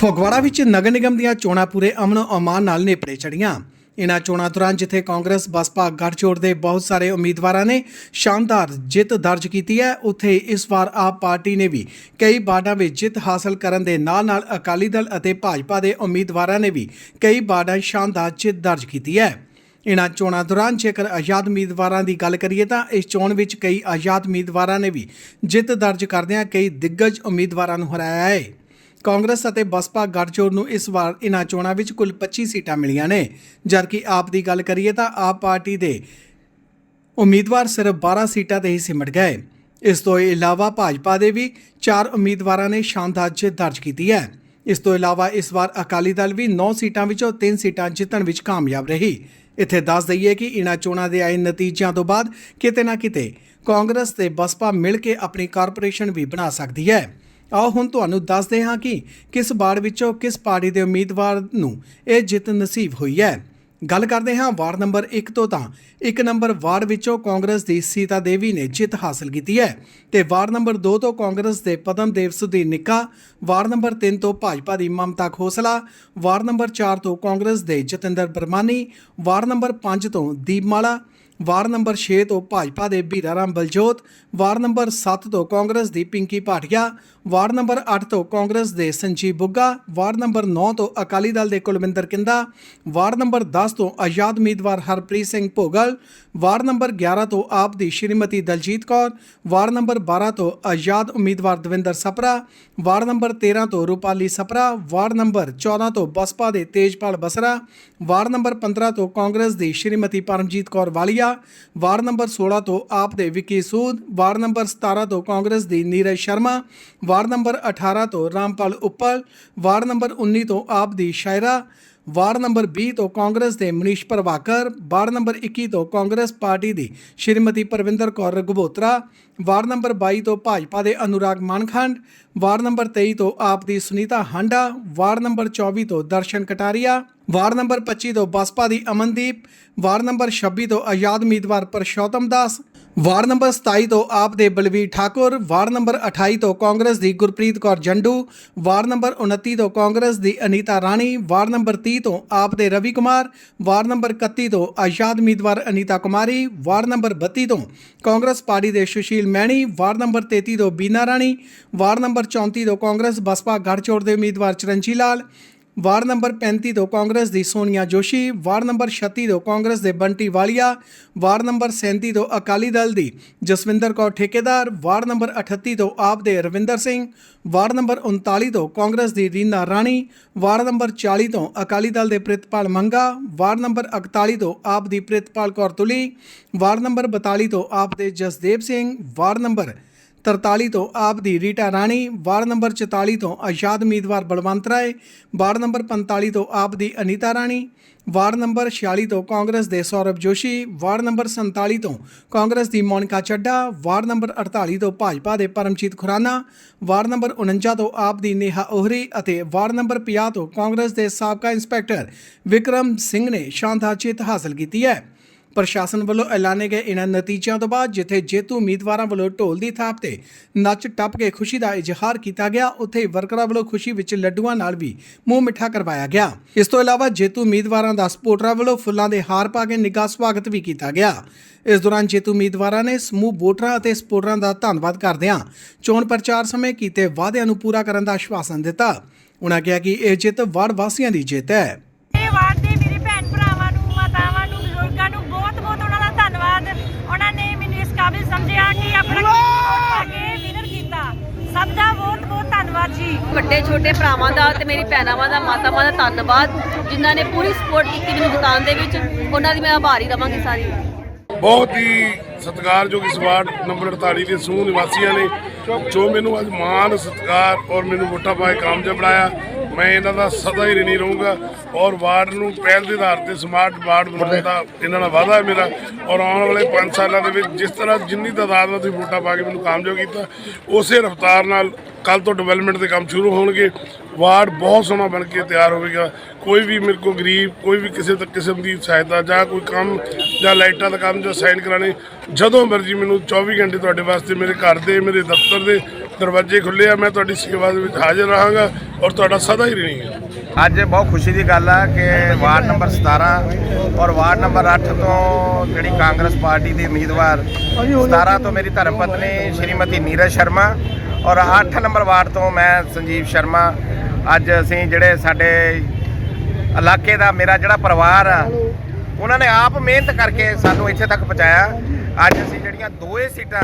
ਫਗਵਾੜਾ ਵਿੱਚ ਨਗਰ ਨਿਗਮ ਦੀਆਂ ਚੋਣਾਂ ਪੂਰੇ ਅਮਨ ਅਮਾਨ ਨਾਲ ਨੇਪਰੇ ਚੜੀਆਂ ਇਨ੍ਹਾਂ ਚੋਣਾਂ ਦੌਰਾਨ ਜਿੱਥੇ ਕਾਂਗਰਸ, ਬਸਪਾ, ਗੱਠਜੋੜ ਦੇ ਬਹੁਤ ਸਾਰੇ ਉਮੀਦਵਾਰਾਂ ਨੇ ਸ਼ਾਨਦਾਰ ਜਿੱਤ ਦਰਜ ਕੀਤੀ ਹੈ, ਉੱਥੇ ਇਸ ਵਾਰ ਆਪ ਪਾਰਟੀ ਨੇ ਵੀ ਕਈ ਵਾਰਡਾਂ ਵਿੱਚ ਜਿੱਤ ਹਾਸਲ ਕਰਨ ਦੇ ਨਾਲ-ਨਾਲ ਅਕਾਲੀ ਦਲ ਅਤੇ ਭਾਜਪਾ ਦੇ ਉਮੀਦਵਾਰਾਂ ਨੇ ਵੀ ਕਈ ਵਾਰਡਾਂ ਸ਼ਾਨਦਾਰ ਜਿੱਤ ਦਰਜ ਕੀਤੀ ਹੈ। ਇਨ੍ਹਾਂ ਚੋਣਾਂ ਦੌਰਾਨ ਜੇਕਰ ਆਜ਼ਾਦ ਉਮੀਦਵਾਰਾਂ ਦੀ ਗੱਲ ਕਰੀਏ ਤਾਂ ਇਸ ਚੋਣ ਵਿੱਚ ਕਈ ਆਜ਼ਾਦ ਉਮੀਦਵਾਰਾਂ ਨੇ ਵੀ ਜਿੱਤ ਦਰਜ ਕਰਦਿਆਂ ਕਈ ਦਿੱਗਜ ਉਮੀਦਵਾਰਾਂ ਨੂੰ ਹਰਾਇਆ ਹੈ। ਕਾਂਗਰਸ ਅਤੇ ਬਸਪਾ ਗੱਠਜੋੜ ਨੂੰ ਇਸ ਵਾਰ ਇਨ੍ਹਾਂ ਚੋਣਾਂ ਵਿੱਚ ਕੁੱਲ 25 ਸੀਟਾਂ ਮਿਲੀਆਂ ਨੇ। ਜਦਕਿ ਆਪ ਦੀ ਗੱਲ ਕਰੀਏ ਤਾਂ ਆਪ ਪਾਰਟੀ ਦੇ ਉਮੀਦਵਾਰ ਸਿਰਫ 12 ਸੀਟਾਂ ਤੇ ਹੀ ਸਿਮਟ ਗਏ। ਇਸ ਤੋਂ ਇਲਾਵਾ ਭਾਜਪਾ ਦੇ ਵੀ 4 ਉਮੀਦਵਾਰਾਂ ਨੇ ਸ਼ਾਨਦਾਰ ਜਿੱਤ ਦਰਜ ਕੀਤੀ ਹੈ। ਇਸ ਤੋਂ ਇਲਾਵਾ ਇਸ ਵਾਰ ਅਕਾਲੀ ਦਲ ਵੀ 9 ਸੀਟਾਂ ਵਿੱਚੋਂ 3 ਸੀਟਾਂ ਜਿੱਤਣ ਵਿੱਚ ਕਾਮਯਾਬ ਰਹੀ। ਇੱਥੇ ਦੱਸ ਦਈਏ ਕਿ ਇਨ੍ਹਾਂ ਚੋਣਾਂ ਦੇ ਆਏ ਨਤੀਜਿਆਂ ਤੋਂ ਬਾਅਦ ਕਿਤੇ ਨਾ ਕਿਤੇ ਕਾਂਗਰਸ ਤੇ ਬਸਪਾ ਮਿਲ ਕੇ ਆਪਣੀ ਕਾਰਪੋਰੇਸ਼ਨ ਵੀ ਬਣਾ ਸਕਦੀ ਹੈ। ਆਓ ਹੁਣ ਤੁਹਾਨੂੰ ਦੱਸਦੇ ਹਾਂ ਕਿ ਕਿਸ ਵਾਰਡ ਵਿੱਚੋਂ ਕਿਸ ਪਾਰਟੀ ਦੇ ਉਮੀਦਵਾਰ ਨੂੰ ਇਹ ਜਿੱਤ ਨਸੀਬ ਹੋਈ ਹੈ। ਗੱਲ ਕਰਦੇ ਹਾਂ ਵਾਰਡ ਨੰਬਰ 1 ਤੋਂ ਤਾਂ। ਇੱਕ ਨੰਬਰ ਵਾਰਡ ਵਿੱਚੋਂ ਕਾਂਗਰਸ ਦੀ ਸੀਤਾ ਦੇਵੀ ਨੇ ਜਿੱਤ ਹਾਸਲ ਕੀਤੀ ਹੈ ਤੇ ਵਾਰਡ ਨੰਬਰ 2 ਤੋਂ ਕਾਂਗਰਸ ਦੇ ਪਦਮ ਦੇਵ ਸੁਧੀਰ ਨਿੱਕਾ, ਵਾਰਡ ਨੰਬਰ 3 ਤੋਂ ਭਾਜਪਾ ਦੀ ਮਮਤਾ ਖੋਸਲਾ, ਵਾਰਡ ਨੰਬਰ 4 ਤੋਂ ਕਾਂਗਰਸ ਦੇ ਜਤਿੰਦਰ ਬਰਮਾਨੀ, ਵਾਰਡ ਨੰਬਰ 5 ਤੋਂ ਦੀਪਮਾਲਾ ਵਾਰਡ ਨੰਬਰ 6 ਤੋਂ ਭਾਜਪਾ ਦੇ ਬੀਰਾ ਰਾਮ ਬਲਜੋਤ ਵਾਰਡ ਨੰਬਰ 7 ਤੋਂ ਕਾਂਗਰਸ ਦੀ ਪਿੰਕੀ ਭਾਟੀਆ ਵਾਰਡ ਨੰਬਰ 8 ਤੋਂ ਕਾਂਗਰਸ ਦੇ ਸੰਜੀਵ ਬੁੱਗਾ ਵਾਰਡ ਨੰਬਰ 9 ਤੋਂ ਅਕਾਲੀ ਦਲ ਦੇ ਕੁਲਵਿੰਦਰ ਕਿੰਦਾ ਵਾਰਡ ਨੰਬਰ 10 ਤੋਂ ਆਜ਼ਾਦ ਉਮੀਦਵਾਰ ਹਰਪ੍ਰੀਤ ਸਿੰਘ ਭੋਗਲ ਵਾਰਡ ਨੰਬਰ 11 ਤੋਂ ਆਪ ਦੀ ਸ਼੍ਰੀਮਤੀ ਦਲਜੀਤ ਕੌਰ ਵਾਰਡ ਨੰਬਰ 12 ਤੋਂ ਆਜ਼ਾਦ ਉਮੀਦਵਾਰ ਦਵਿੰਦਰ ਸਪਰਾ ਵਾਰਡ ਨੰਬਰ 13 ਤੋਂ ਰੂਪਾਲੀ ਸਪਰਾ ਵਾਰਡ ਨੰਬਰ 14 ਤੋਂ ਬਸਪਾ ਦੇ ਤੇਜਪਾਲ ਬਸਰਾ ਵਾਰਡ ਨੰਬਰ 15 ਤੋਂ ਕਾਂਗਰਸ ਦੀ ਸ਼੍ਰੀਮਤੀ ਪਰਮਜੀਤ ਕੌਰ ਵਾਲੀਆ ਵਾਰਡ ਨੰਬਰ 16 ਤੋਂ ਆਪ ਦੇ ਵਿੱਕੀ ਸੂਦ, ਵਾਰਡ ਨੰਬਰ 17 ਤੋਂ ਕਾਂਗਰਸ ਦੀ ਨੀਰਜ ਸ਼ਰਮਾ, ਵਾਰਡ ਨੰਬਰ 18 ਤੋਂ ਰਾਮਪਾਲ ਉੱਪਲ, ਵਾਰਡ ਨੰਬਰ 19 ਤੋਂ ਆਪ ਦੀ ਸ਼ਾਇਰਾ ਵਾਰਡ ਨੰਬਰ 20 ਤੋਂ ਕਾਂਗਰਸ ਦੇ ਮਨੀਸ਼ ਪ੍ਰਭਾਕਰ, ਵਾਰਡ ਨੰਬਰ 21 ਤੋਂ ਕਾਂਗਰਸ ਪਾਰਟੀ ਦੀ ਸ਼੍ਰੀਮਤੀ ਪਰਵਿੰਦਰ ਕੌਰ ਰਘਬੋਤਰਾ, ਵਾਰਡ ਨੰਬਰ 22 ਤੋਂ ਭਾਜਪਾ ਦੇ ਅਨੁਰਾਗ ਮਾਨਖੰਡ, ਵਾਰਡ ਨੰਬਰ 23 ਤੋਂ ਆਪ ਦੀ ਸੁਨੀਤਾ ਹਾਂਡਾ, ਵਾਰਡ ਨੰਬਰ 24 ਤੋਂ ਦਰਸ਼ਨ ਕਟਾਰੀਆ, ਵਾਰਡ ਨੰਬਰ 25 ਤੋਂ ਬਸਪਾ ਦੀ ਅਮਨਦੀਪ, ਵਾਰਡ ਨੰਬਰ 26 ਤੋਂ ਆਜ਼ਾਦ ਉਮੀਦਵਾਰ ਪਰਸ਼ੋਤਮ ਦਾਸ ਵਾਰਡ ਨੰਬਰ 27 ਤੋਂ ਆਪ ਦੇ ਬਲਵੀਰ ਠਾਕੁਰ, ਵਾਰਡ ਨੰਬਰ 28 ਤੋਂ ਕਾਂਗਰਸ ਦੀ ਗੁਰਪ੍ਰੀਤ ਕੌਰ ਜੰਡੂ, ਵਾਰਡ ਨੰਬਰ 29 ਤੋਂ ਕਾਂਗਰਸ ਦੀ ਅਨੀਤਾ ਰਾਣੀ, ਵਾਰਡ ਨੰਬਰ 30 ਤੋਂ ਆਪ ਦੇ ਰਵੀ ਕੁਮਾਰ, ਵਾਰਡ ਨੰਬਰ 31 ਤੋਂ ਆਜ਼ਾਦ ਉਮੀਦਵਾਰ ਅਨੀਤਾ ਕੁਮਾਰੀ, ਵਾਰਡ ਨੰਬਰ 32 ਤੋਂ ਕਾਂਗਰਸ ਪਾਰਟੀ ਦੇ ਸੁਸ਼ੀਲ ਮੈਣੀ, ਵਾਰਡ ਨੰਬਰ 33 ਤੋਂ ਬੀਨਾ ਰਾਣੀ, ਵਾਰਡ ਨੰਬਰ 34 ਤੋਂ ਕਾਂਗਰਸ ਬਸਪਾ ਗੜਚੋੜ ਦੇ ਉਮੀਦਵਾਰ ਚਰਨਜੀਤ ਲਾਲ ਵਾਰਡ ਨੰਬਰ 35 ਤੋਂ ਕਾਂਗਰਸ ਦੀ ਸੋਨੀਆ ਜੋਸ਼ੀ, ਵਾਰਡ ਨੰਬਰ 36 ਤੋਂ ਕਾਂਗਰਸ ਦੇ ਬੰਟੀ ਵਾਲੀਆ, ਵਾਰਡ ਨੰਬਰ 37 ਤੋਂ ਅਕਾਲੀ ਦਲ ਦੀ ਜਸਵਿੰਦਰ ਕੌਰ ਠੇਕੇਦਾਰ, ਵਾਰਡ ਨੰਬਰ 38 ਤੋਂ ਆਪ ਦੇ ਰਵਿੰਦਰ ਸਿੰਘ, ਵਾਰਡ ਨੰਬਰ 39 ਤੋਂ ਕਾਂਗਰਸ ਦੀ ਰੀਨਾ ਰਾਣੀ, ਵਾਰਡ ਨੰਬਰ 40 ਤੋਂ ਅਕਾਲੀ ਦਲ ਦੇ ਪ੍ਰਿਤਪਾਲ ਮੰਗਾ, ਵਾਰਡ ਨੰਬਰ 41 ਤੋਂ ਆਪ ਦੀ ਪ੍ਰਿਤਪਾਲ ਕੌਰ ਤੁਲੀ, ਵਾਰਡ ਨੰਬਰ 42 ਤੋਂ ਆਪ ਦੇ ਜਸਦੇਵ ਸਿੰਘ, ਵਾਰਡ ਨੰਬਰ 43 ਤੋਂ ਆਪ ਦੀ ਰੀਟਾ ਰਾਣੀ, ਵਾਰਡ ਨੰਬਰ 44 ਤੋਂ ਆਜ਼ਾਦ ਉਮੀਦਵਾਰ ਬਲਵੰਤ ਰਾਏ, ਵਾਰਡ ਨੰਬਰ 45 ਤੋਂ ਆਪ ਦੀ ਅਨੀਤਾ ਰਾਣੀ, ਵਾਰਡ ਨੰਬਰ 46 ਤੋਂ ਕਾਂਗਰਸ ਦੇ ਸੌਰਵ ਜੋਸ਼ੀ, ਵਾਰਡ ਨੰਬਰ 47 ਤੋਂ ਕਾਂਗਰਸ ਦੀ ਮੋਨਿਕਾ ਚੱਡਾ ਵਾਰਡ ਨੰਬਰ 48 ਤੋਂ ਭਾਜਪਾ ਦੇ ਪਰਮਜੀਤ ਖੁਰਾਨਾ, ਵਾਰਡ ਨੰਬਰ 49 ਤੋਂ ਆਪ ਦੀ ਨੇਹਾ ਓਹਰੀ ਅਤੇ ਵਾਰਡ ਨੰਬਰ 50 ਤੋਂ ਕਾਂਗਰਸ ਦੇ ਸਾਬਕਾ ਇੰਸਪੈਕਟਰ ਵਿਕਰਮ ਸਿੰਘ ਨੇ ਸ਼ਾਨਦਾਰ ਜਿੱਤ ਹਾਸਲ ਕੀਤੀ ਹੈ। ਪ੍ਰਸ਼ਾਸਨ ਵੱਲੋਂ ਐਲਾਨੇ ਗਏ ਇਹਨਾਂ ਨਤੀਜਿਆਂ ਤੋਂ ਬਾਅਦ ਜਿੱਥੇ ਜੇਤੂ ਉਮੀਦਵਾਰਾਂ ਵੱਲੋਂ ਢੋਲ ਦੀ ਥਾਪ ਤੇ ਨੱਚ ਟੱਪ ਕੇ ਖੁਸ਼ੀ ਦਾ ਇਜ਼ਹਾਰ ਕੀਤਾ ਗਿਆ, ਉੱਥੇ ਵਰਕਰਾਂ ਵੱਲੋਂ ਖੁਸ਼ੀ ਵਿੱਚ ਲੱਡੂਆਂ ਨਾਲ ਵੀ ਮੂੰਹ ਮਿੱਠਾ ਕਰਵਾਇਆ ਗਿਆ। ਇਸ ਤੋਂ ਇਲਾਵਾ ਜੇਤੂ ਉਮੀਦਵਾਰਾਂ ਦਾ ਸਪੋਰਟਰਾਂ ਵੱਲੋਂ ਫੁੱਲਾਂ ਦੇ ਹਾਰ ਪਾ ਕੇ ਨਿੱਘਾ ਸਵਾਗਤ ਵੀ ਕੀਤਾ ਗਿਆ। ਇਸ ਦੌਰਾਨ ਜੇਤੂ ਉਮੀਦਵਾਰਾਂ ਨੇ ਸਮੂਹ ਵੋਟਰਾਂ ਅਤੇ ਸਪੋਰਟਰਾਂ ਦਾ ਧੰਨਵਾਦ ਕਰਦਿਆਂ ਚੋਣ ਪ੍ਰਚਾਰ ਸਮੇਂ ਕੀਤੇ ਵਾਅਦਿਆਂ ਨੂੰ ਪੂਰਾ ਕਰਨ ਦਾ ਆਸ਼ਵਾਸਨ ਦਿੱਤਾ। ਉਨ੍ਹਾਂ ਕਿਹਾ ਕਿ ਇਹ ਜਿੱਤ ਵਾਰਡ ਵਾਸੀਆਂ ਦੀ ਜਿੱਤ ਹੈ ਇਹ ਵਾਰਡ ਦੇ ਮੇਰੇ ਭੈਣ ਭਰਾਵਾਂ ਨੂੰ ਮਾਤਾਵਾਂ ਨੂੰ ਬਜ਼ੁਰਗਾਂ ਨੂੰ ਬਹੁਤ ਬਹੁਤ ਉਹਨਾਂ ਦਾ ਧੰਨਵਾਦ ਉਹਨਾਂ ਨੇ ਮੈਨੂੰ ਇਸ ਕਾਬਿਲ ਸਮਝਿਆ ਕਿ ਆਪਣਾ ਵੋਟ ਪਾ ਕੇ ਵਿਨਰ ਕੀਤਾ ਸਭ ਦਾ ਬਹੁਤ ਬਹੁਤ ਧੰਨਵਾਦ ਜੀ ਵੱਡੇ ਛੋਟੇ ਭਰਾਵਾਂ ਦਾ ਤੇ ਮੇਰੀ ਭੈਣਾਂ ਦਾ, ਮਾਤਾਵਾਂ ਦਾ ਧੰਨਵਾਦ, ਜਿਨ੍ਹਾਂ ਨੇ ਪੂਰੀ ਸਪੋਰਟ ਕੀਤੀ ਮੈਨੂੰ ਦੁਕਾਨ ਦੇ ਵਿੱਚ। ਉਹਨਾਂ ਦੀ ਮੈਂ ਆਭਾਰੀ ਰਵਾਂਗੀ ਸਾਰੀ। ਬਹੁਤ ਹੀ ਸਤਿਕਾਰਯੋਗ ਇਸ ਵਾਰਡ ਨੰਬਰ 48 ਦੇ ਸਮੂਹ ਨਿਵਾਸੀਆਂ ਨੇ, ਜੋ ਮੈਨੂੰ ਅੱਜ ਮਾਣ, ਸਤਿਕਾਰ ਔਰ ਮੈਨੂੰ ਵੋਟਾਂ ਪਾ ਕੇ ਕਾਮਯਾਬ ਬਣਾਇਆ। ਮੈਂ ਇਹਨਾਂ ਦਾ ਸਦਾ ਹੀ ਰਿਣੀ ਰਹੂੰਗਾ ਔਰ ਵਾਰਡ ਨੂੰ ਪਹਿਲ ਦੇ ਆਧਾਰ ਤੇ ਸਮਾਰਟ ਵਾਰਡ ਬਣਾਉਣ ਦਾ ਇਹਨਾਂ ਦਾ ਵਾਅਦਾ ਹੈ ਮੇਰਾ। ਔਰ ਆਉਣ ਵਾਲੇ 5 ਸਾਲਾਂ ਦੇ ਵਿੱਚ ਜਿਸ ਤਰ੍ਹਾਂ ਜਿੰਨੀ ਤਾਦਾਦ ਵਿੱਚ ਤੁਸੀਂ ਵੋਟਾਂ ਪਾ ਕੇ ਮੈਨੂੰ ਕਾਮਯਾਬ ਕੀਤਾ, ਉਸੇ ਰਫ਼ਤਾਰ ਨਾਲ ਕੱਲ ਤੋਂ ਡਿਵੈਲਪਮੈਂਟ ਦੇ ਕੰਮ ਸ਼ੁਰੂ ਹੋਣਗੇ। ਵਾਰਡ ਬਹੁਤ ਸੋਹਣਾ ਬਣ ਕੇ ਤਿਆਰ ਹੋਵੇਗਾ। ਕੋਈ ਵੀ ਮੇਰੇ ਕੋ ਗਰੀਬ, ਕੋਈ ਵੀ ਕਿਸੇ ਤੱਕ ਕਿਸਮ ਦੀ ਸਹਾਇਤਾ ਜਾਂ ਕੋਈ ਕੰਮ ਜਾਂ ਲਾਈਟਾਂ ਦਾ ਕੰਮ ਜਾਂ ਸਾਈਨ ਕਰਾਣੇ ਜਦੋਂ ਮਰਜ਼ੀ ਮੈਨੂੰ 24 ਘੰਟੇ ਤੁਹਾਡੇ ਵਾਸਤੇ ਮੇਰੇ ਘਰ ਦੇ, ਮੇਰੇ ਦਫ਼ਤਰ ਦੇ ਦਰਵਾਜ਼ੇ ਖੁੱਲੇ ਆ, ਮੈਂ ਤੁਹਾਡੀ ਸੇਵਾ ਦੇ ਵਿੱਚ ਹਾਜ਼ਰ ਰਹਾਂਗਾ ਔਰ ਤੁਹਾਡਾ ਸਦਾ ਹੀ ਰਹਿਣੀ ਅੱਜ ਬਹੁਤ ਖੁਸ਼ੀ ਦੀ ਗੱਲ ਆ ਕਿ ਵਾਰਡ ਨੰਬਰ 17 ਔਰ ਵਾਰਡ ਨੰਬਰ 8 ਤੋਂ ਜਿਹੜੀ ਕਾਂਗਰਸ ਪਾਰਟੀ ਦੀ ਉਮੀਦਵਾਰ 17 ਤੋਂ ਮੇਰੀ ਧਰਮ ਪਤਨੀ ਸ਼੍ਰੀਮਤੀ ਨੀਰਜ ਸ਼ਰਮਾ ਔਰ 8 ਨੰਬਰ ਵਾਰਡ ਤੋਂ ਮੈਂ ਸੰਜੀਵ ਸ਼ਰਮਾ। ਅੱਜ ਅਸੀਂ ਜਿਹੜੇ ਸਾਡੇ ਇਲਾਕੇ ਦਾ ਮੇਰਾ ਜਿਹੜਾ ਪਰਿਵਾਰ ਆ, ਉਹਨਾਂ ਨੇ ਆਪ ਮਿਹਨਤ ਕਰਕੇ ਸਾਨੂੰ ਇੱਥੇ ਤੱਕ ਪਹੁੰਚਾਇਆ। ਅੱਜ ਅਸੀਂ ਜਿਹੜੀਆਂ ਦੋਏ ਸੀਟਾਂ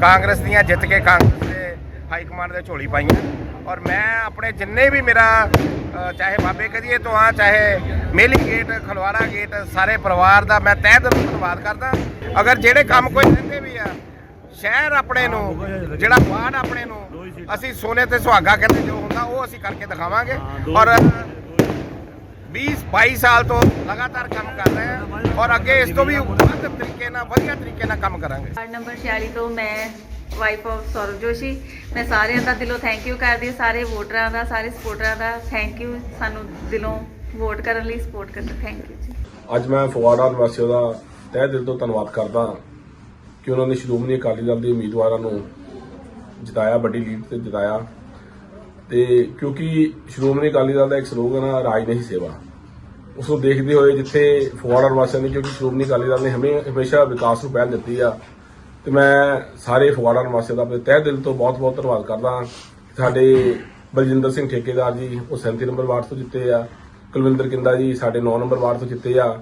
ਕਾਂਗਰਸ ਦੀਆਂ ਜਿੱਤ ਕੇ ਕਾਂਗਰਸ ਦੇ ਹਾਈ ਕਮਾਂਡ ਦੇ ਝੋਲੀ ਪਾਈਆਂ। ਔਰ ਮੈਂ ਆਪਣੇ ਜਿੰਨੇ ਵੀ ਮੇਰਾ ਚਾਹੇ ਬਾਬੇ ਕਦੀਏ ਤੋਂ ਆ, ਚਾਹੇ ਮੇਲੀ ਗੇਟ, ਖਲਵਾੜਾ ਗੇਟ, ਸਾਰੇ ਪਰਿਵਾਰ ਦਾ ਮੈਂ ਤਹਿ ਦਿਲੋਂ ਧੰਨਵਾਦ ਕਰਦਾ। ਅਗਰ ਜਿਹੜੇ ਕੰਮ ਕੋਈ ਰਹਿੰਦੇ ਵੀ ਆ, ਸ਼ਹਿਰ ਆਪਣੇ ਨੂੰ, ਜਿਹੜਾ ਵਾਰਡ ਆਪਣੇ ਨੂੰ, ਅਸੀਂ ਸੋਨੇ ਤੇ ਸੁਹਾਗਾ ਕਹਿੰਦੇ ਜੋ ਹੁੰਦਾ, ਉਹ ਅਸੀਂ ਕਰਕੇ ਦਿਖਾਵਾਂਗੇ। ਔਰ 20 22 ਸਾਲ ਤੋਂ ਲਗਾਤਾਰ ਕੰਮ ਕਰ ਰਹੇ ਹਾਂ। ਔਰ ਅੱਗੇ ਇਸ ਤੋਂ ਵੀ ਵੱਧ ਤਰੀਕੇ ਨਾਲ, ਵਧੀਆ ਤਰੀਕੇ ਨਾਲ ਕੰਮ ਕਰਾਂਗੇ। ਵਾਰਡ ਨੰਬਰ 46 ਤੋਂ ਮੈਂ ਵਾਈਫ ਆਫ ਸੌਰਵ ਜੋਸ਼ੀ। ਮੈਂ ਸਾਰਿਆਂ ਦਾ ਦਿਲੋਂ ਥੈਂਕ ਯੂ ਕਰਦੀ ਸਾਰੇ ਵੋਟਰਾਂ ਦਾ, ਸਾਰੇ ਸਪੋਰਟਰਾਂ ਦਾ ਥੈਂਕ ਯੂ ਸਾਨੂੰ ਦਿਲੋਂ ਵੋਟ ਕਰਨ ਲਈ ਸਪੋਰਟ ਕਰਨ ਲਈ ਥੈਂਕ ਯੂ ਜੀ। ਅੱਜ ਮੈਂ ਫਗਵਾੜਾ ਨਿਵਾਸੀਆਂ ਦਾ ਤਹਿ ਦਿਲ ਤੋਂ ਧੰਨਵਾਦ ਕਰਦਾ ਕਿ ਉਹਨਾਂ ਨੇ ਸ਼੍ਰੋਮਣੀ ਅਕਾਲੀ ਦਲ ਦੇ ਉਮੀਦਵਾਰਾਂ ਨੂੰ ਜਿਤਾਇਆ, ਵੱਡੀ ਲੀਡ ਤੇ ਜਿਤਾਇਆ। ਤੇ ਕਿਉਂਕਿ ਸ਼੍ਰੋਮਣੀ ਅਕਾਲੀ ਦਲ ਦਾ ਇੱਕ ਸਲੋਗਨ ਆ, ਰਾਜ ਨਹੀਂ ਸੇਵਾ। ਉਸ ਨੂੰ ਦੇਖਦੇ ਹੋਏ ਜਿੱਥੇ ਫਗਵਾੜਾ ਨਿਵਾਸੀਆਂ ਨੇ, ਕਿਉਂਕਿ ਸ਼੍ਰੋਮਣੀ ਅਕਾਲੀ ਦਲ ਨੇ ਹਮੇਸ਼ਾ ਵਿਕਾਸ ਨੂੰ ਪਹਿਲ ਦਿੱਤੀ ਆ ਤੇ ਮੈਂ ਸਾਰੇ ਫਗਵਾੜਾ ਨਿਵਾਸੀਆਂ ਦਾ ਆਪਣੇ ਤਹਿ ਦਿਲ ਤੋਂ ਬਹੁਤ-ਬਹੁਤ ਧੰਨਵਾਦ ਕਰਦਾ ਸਾਡੇ ਬਲਜਿੰਦਰ ਸਿੰਘ ਠੇਕੇਦਾਰ ਜੀ, ਉਹ 37 ਨੰਬਰ ਵਾਰਡ ਤੋਂ ਜਿੱਤੇ ਆ, ਕੁਲਵਿੰਦਰ ਕਿੰਦਾ ਜੀ ਸਾਡੇ 9 ਨੰਬਰ ਵਾਰਡ ਤੋਂ ਜਿੱਤੇ ਆ,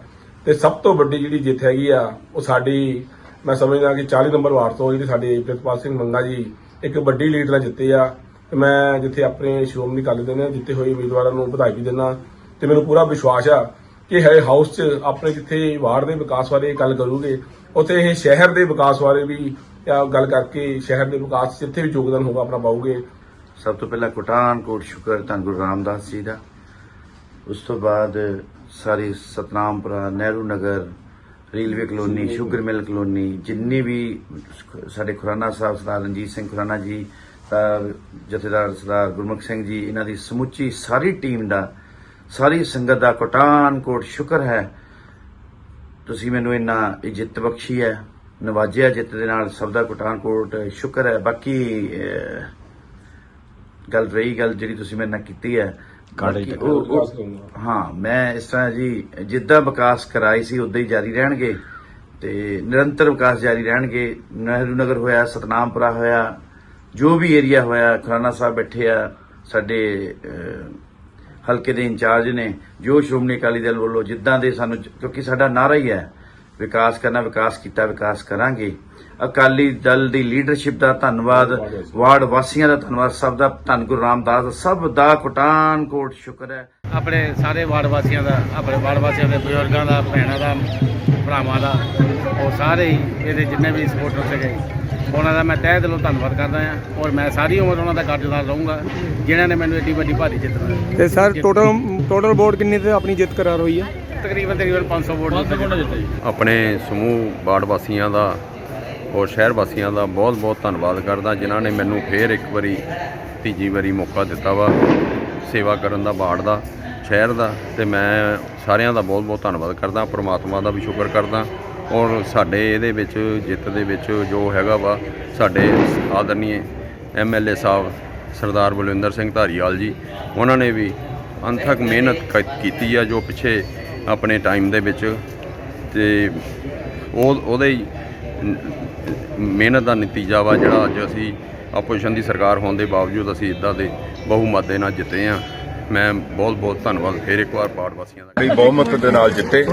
ਤੇ ਸਭ ਤੋਂ ਵੱਡੀ ਜਿਹੜੀ ਜਿੱਤ ਹੈਗੀ ਆ, ਉਹ ਸਾਡੀ, ਮੈਂ ਸਮਝਦਾ ਕਿ 40 ਨੰਬਰ ਵਾਰਡ ਤੋਂ ਜਿਹੜੀ ਸਾਡੇ ਪ੍ਰਿਤਪਾਲ ਸਿੰਘ ਮੰਗਾ ਜੀ ਇੱਕ ਵੱਡੀ ਲੀਡ ਨਾਲ ਜਿੱਤੇ ਆ, ਤੇ ਮੈਂ ਜਿੱਥੇ ਆਪਣੇ ਸ਼੍ਰੋਮਣੀ ਅਕਾਲੀ ਦਲ ਨੇ ਜਿੱਤੇ ਹੋਏ ਉਮੀਦਵਾਰਾਂ ਨੂੰ ਵਧਾਈ ਵੀ ਦਿੰਦਾ, ਤੇ ਮੈਨੂੰ ਪੂਰਾ ਵਿਸ਼ਵਾਸ ਆ ਕਿ ਹੈ ਹਾਊਸ 'ਚ ਆਪਣੇ ਜਿੱਥੇ ਵਾਰਡ ਦੇ ਵਿਕਾਸ ਬਾਰੇ ਗੱਲ ਕਰੂਗੇ ਉੱਥੇ ਇਹ ਸ਼ਹਿਰ ਦੇ ਵਿਕਾਸ ਬਾਰੇ ਵੀ ਗੱਲ ਕਰਕੇ ਸ਼ਹਿਰ ਦੇ ਵਿਕਾਸ 'ਚ ਜਿੱਥੇ ਵੀ ਯੋਗਦਾਨ ਹੋਗਾ ਆਪਣਾ ਪਾਉਗੇ ਸਭ ਤੋਂ ਪਹਿਲਾਂ ਕੋਟਾਨਕੋਟ ਸ਼ੁਕਰ ਧੰਨ ਗੁਰੂ ਰਾਮਦਾਸ ਜੀ ਦਾ। ਉਸ ਤੋਂ ਬਾਅਦ ਸਾਰੀ Satnampura Nehru Nagar railway colony sugar mill colony ਜਿੰਨੀ ਵੀ ਸਾਡੇ ਖੁਰਾਨਾ ਸਾਹਿਬ ਸਰਦਾਰ ਰਣਜੀਤ ਸਿੰਘ ਖੁਰਾਨਾ ਜੀ ਤਾਂ ਜਥੇਦਾਰ ਸਰਦਾਰ ਗੁਰਮੁਖ ਸਿੰਘ ਜੀ ਇਹਨਾਂ ਦੀ ਸਮੁੱਚੀ ਸਾਰੀ ਟੀਮ ਦਾ ਸਾਰੀ ਸੰਗਤ ਦਾ ਕੋਟਾਨਕੋਟ ਸ਼ੁਕਰ ਹੈ। ਤੁਸੀਂ ਮੈਨੂੰ ਇੰਨਾ ਇੱਜ਼ਤ ਬਖਸ਼ੀ ਹੈ ਨਵਾਜਿਆ ਜਿੱਤ ਦੇ ਨਾਲ ਸਭ ਦਾ ਕੋਟਾਨਕੋਟ ਸ਼ੁਕਰ ਹੈ। ਬਾਕੀ ਗੱਲ ਰਹੀ ਗੱਲ ਜਿਹੜੀ ਤੁਸੀਂ ਮੇਰੇ ਨਾਲ ਕੀਤੀ ਹੈ ਹਾਂ ਮੈਂ ਇਸ ਤਰ੍ਹਾਂ ਜੀ ਜਿੱਦਾਂ ਵਿਕਾਸ ਕਰਾਈ ਸੀ ਉਦਾਂ ਹੀ ਜਾਰੀ ਰਹਿਣਗੇ। ਤੇ ਨਿਰੰਤਰ ਵਿਕਾਸ ਜਾਰੀ ਰਹਿਣਗੇ। ਨਹਿਰੂ ਨਗਰ ਹੋਇਆ ਸਤਨਾਮਪੁਰਾ ਹੋਇਆ ਜੋ ਵੀ ਏਰੀਆ ਹੋਇਆ ਖੁਰਾਨਾ ਸਾਹਿਬ ਬੈਠੇ ਆ ਸਾਡੇ ਹਲਕੇ ਦੇ ਇੰਚਾਰਜ ਨੇ, ਜੋ ਸ਼੍ਰੋਮਣੀ ਅਕਾਲੀ ਦਲ ਵੱਲੋਂ ਜਿੱਦਾਂ ਦੇ ਸਾਨੂੰ ਕਿਉਂਕਿ ਸਾਡਾ ਨਾਰਾ ਹੀ ਹੈ, ਵਿਕਾਸ ਕਰਨਾ, ਵਿਕਾਸ ਕੀਤਾ, ਵਿਕਾਸ ਕਰਾਂਗੇ ਅਕਾਲੀ ਦਲ ਦੀ ਲੀਡਰਸ਼ਿਪ ਦਾ ਧੰਨਵਾਦ ਵਾਰਡ ਵਾਸੀਆਂ ਦਾ ਧੰਨਵਾਦ ਸਭ ਦਾ ਧੰਨ ਗੁਰੂ ਰਾਮਦਾਸ ਸਭ ਦਾ ਕੋਟਾਨਕੋਟ ਸ਼ੁਕਰ ਹੈ। ਆਪਣੇ ਸਾਰੇ ਵਾਰਡ ਵਾਸੀਆਂ ਦਾ ਆਪਣੇ ਵਾਰਡ ਵਾਸੀਆਂ ਦੇ ਬਜ਼ੁਰਗਾਂ ਦਾ ਭੈਣਾਂ ਦਾ ਭਰਾਵਾਂ ਦਾ ਉਹ ਸਾਰੇ ਹੀ ਇਹਦੇ ਜਿੰਨੇ ਵੀ ਸਪੋਰਟਰ ਸੀਗੇ ਉਹਨਾਂ ਦਾ ਮੈਂ ਤਹਿ ਦਿਲੋਂ ਧੰਨਵਾਦ ਕਰਦਾ ਹਾਂ ਔਰ ਮੈਂ ਸਾਰੀ ਉਮਰ ਉਹਨਾਂ ਦਾ ਕਰਜ਼ਦਾਰ ਰਹੂੰਗਾ ਜਿਨ੍ਹਾਂ ਨੇ ਮੈਨੂੰ ਏਡੀ ਵੱਡੀ ਭਾਰੀ ਜਿੱਤ ਤੇ ਸਰ ਟੋਟਲ ਟੋਟਲ ਵੋਟ ਕਿੰਨੀ ਤੇ ਆਪਣੀ ਜਿੱਤ ਕਰਾਰ ਹੋਈ ਹੈ? ਤਕਰੀਬਨ ਤਕਰੀਬਨ 500 ਵੋਟ ਆਪਣੇ ਸਮੂਹ ਵਾਰਡ ਵਾਸੀਆਂ ਦਾ ਔਰ ਸ਼ਹਿਰ ਵਾਸੀਆਂ ਦਾ ਬਹੁਤ-ਬਹੁਤ ਧੰਨਵਾਦ ਕਰਦਾ, ਜਿਨ੍ਹਾਂ ਨੇ ਮੈਨੂੰ ਫੇਰ ਇੱਕ ਵਾਰੀ ਤੀਜੀ ਵਾਰੀ ਮੌਕਾ ਦਿੱਤਾ ਵਾ ਸੇਵਾ ਕਰਨ ਦਾ, ਵਾਰਡ ਦਾ, ਸ਼ਹਿਰ ਦਾ, ਤੇ ਮੈਂ ਸਾਰਿਆਂ ਦਾ ਬਹੁਤ-ਬਹੁਤ ਧੰਨਵਾਦ ਕਰਦਾ, ਪ੍ਰਮਾਤਮਾ ਦਾ ਵੀ ਸ਼ੁਕਰ ਕਰਦਾ। ਔਰ ਸਾਡੇ ਇਹਦੇ ਵਿੱਚ, ਜਿੱਤ ਦੇ ਵਿੱਚ ਜੋ ਹੈਗਾ ਵਾ, ਸਾਡੇ ਆਦਰਨੀਏ ਐਮਐਲਏ ਸਾਹਿਬ, ਸਰਦਾਰ ਬਲਵਿੰਦਰ ਸਿੰਘ ਧਾਰੀਵਾਲ ਜੀ, ਉਹਨਾਂ ਨੇ ਵੀ ਅੰਥਕ ਮਿਹਨਤ ਕ- ਕੀਤੀ ਆ ਜੋ ਪਿੱਛੇ ਆਪਣੇ ਟਾਈਮ ਦੇ ਵਿੱਚ, ਤੇ ਉਹ, ਉਹਦੇ ਮਿਹਨਤ ਦਾ ਨਤੀਜਾ ਵਾ ਜਿਹੜਾ ਅੱਜ ਅਸੀਂ ਆਪੋਜੀਸ਼ਨ ਦੀ ਸਰਕਾਰ ਹੋਣ ਦੇ ਬਾਵਜੂਦ ਅਸੀਂ ਇਦਾਂ ਦੇ ਬਹੁਮਤ ਦੇ ਨਾਲ ਜਿੱਤੇ ਆ ਮੈਂ ਬਹੁਤ ਬਹੁਤ ਧੰਨਵਾਦ ਫੇਰ ਇੱਕ ਵਾਰ ਵਾਰਡ ਵਾਸੀਆਂ ਦਾ। ਬੜੀ ਬਹੁਮਤ ਦੇ ਨਾਲ ਜਿੱਤੇ।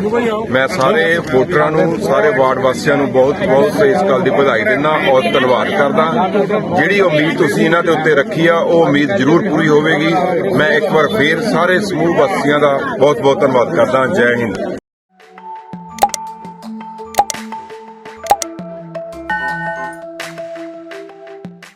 ਮੈਂ ਸਾਰੇ ਵੋਟਰਾਂ ਨੂੰ, ਸਾਰੇ ਵਾਰਡ ਵਾਸੀਆਂ ਨੂੰ ਬਹੁਤ ਬਹੁਤ ਇਸ ਗੱਲ ਦੀ ਵਧਾਈ ਦਿੰਦਾ ਔਰ ਧੰਨਵਾਦ ਕਰਦਾ। ਜਿਹੜੀ ਉਮੀਦ ਤੁਸੀਂ ਇਹਨਾਂ ਦੇ ਉੱਤੇ ਰੱਖੀ ਆ, ਉਹ ਉਮੀਦ ਜ਼ਰੂਰ ਪੂਰੀ ਹੋਵੇਗੀ। ਮੈਂ ਇੱਕ ਵਾਰ ਫੇਰ ਸਾਰੇ ਸਮੂਹ ਵਾਸੀਆਂ ਦਾ ਬਹੁਤ ਬਹੁਤ ਧੰਨਵਾਦ ਕਰਦਾ। ਜੈ ਹਿੰਦ।